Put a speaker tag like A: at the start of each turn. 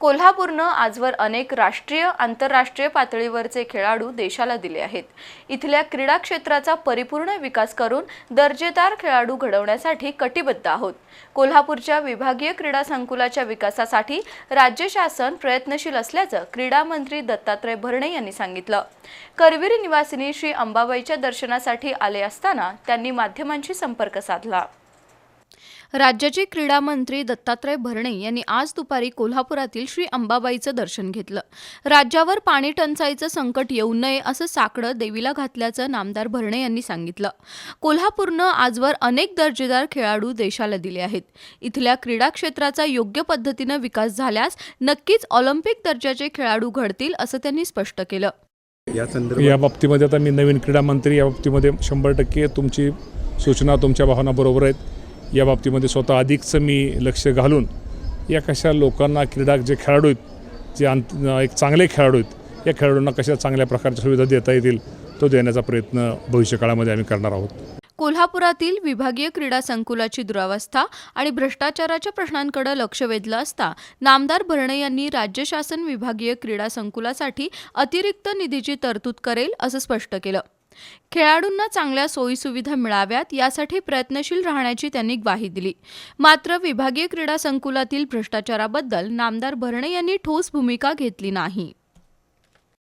A: कोल्हापूरनं आजवर अनेक राष्ट्रीय आंतरराष्ट्रीय पातळीवरचे खेळाडू देशाला दिले आहेत. इथल्या क्रीडा क्षेत्राचा परिपूर्ण विकास करून दर्जेदार खेळाडू घडवण्यासाठी कटिबद्ध आहोत. कोल्हापूरच्या विभागीय क्रीडा संकुलाच्या विकासासाठी राज्य शासन प्रयत्नशील असल्याचं क्रीडा मंत्री दत्तात्रय भरणे यांनी सांगितलं. करवीर निवासिनी श्री अंबाबाईच्या दर्शनासाठी आले असताना त्यांनी माध्यमांशी संपर्क साधला. राज्याचे क्रीडा मंत्री दत्तात्रय भरणे यांनी आज दुपारी कोल्हापुरातील श्री अंबाबाईचं दर्शन घेतलं. राज्यावर पाणी टंचाईचं संकट येऊ नये असं साकडं देवीला घातल्याचं नामदार भरणे यांनी सांगितलं. कोल्हापूरनं आजवर अनेक दर्जेदार खेळाडू देशाला दिले आहेत. इथल्या क्रीडा क्षेत्राचा योग्य पद्धतीनं विकास झाल्यास नक्कीच ऑलिम्पिक दर्जाचे खेळाडू घडतील असं त्यांनी स्पष्ट केलं.
B: या संदर्भात
C: या बाबतीमध्ये आता मी नवीन क्रीडा मंत्री या बाबतीमध्ये शंभर टक्के तुमची सूचना तुमच्या भावना बरोबर आहेत. या बाबतीमध्ये स्वतः अधिकचं मी लक्ष घालून या कशा लोकांना क्रीडा जे खेळाडू आहेत जे अंत एक चांगले खेळाडू आहेत या खेळाडूंना कशा चांगल्या प्रकारच्या सुविधा देता येतील तो देण्याचा प्रयत्न भविष्यकाळामध्ये आम्ही करणार आहोत.
A: कोल्हापुरातील विभागीय क्रीडा संकुलाची दुरावस्था आणि भ्रष्टाचाराच्या प्रश्नांकडे लक्ष वेधलं असता नामदार भरणे यांनी राज्य शासन विभागीय क्रीडा संकुलासाठी अतिरिक्त निधीची तरतूद करेल असं स्पष्ट केलं. खेळाडूंना चांगल्या सोयीसुविधा मिळाव्यात यासाठी प्रयत्नशील राहण्याची त्यांनी ग्वाही दिली. मात्र विभागीय क्रीडा संकुलातील भ्रष्टाचाराबद्दल नामदार भरणे यांनी ठोस भूमिका घेतली नाही.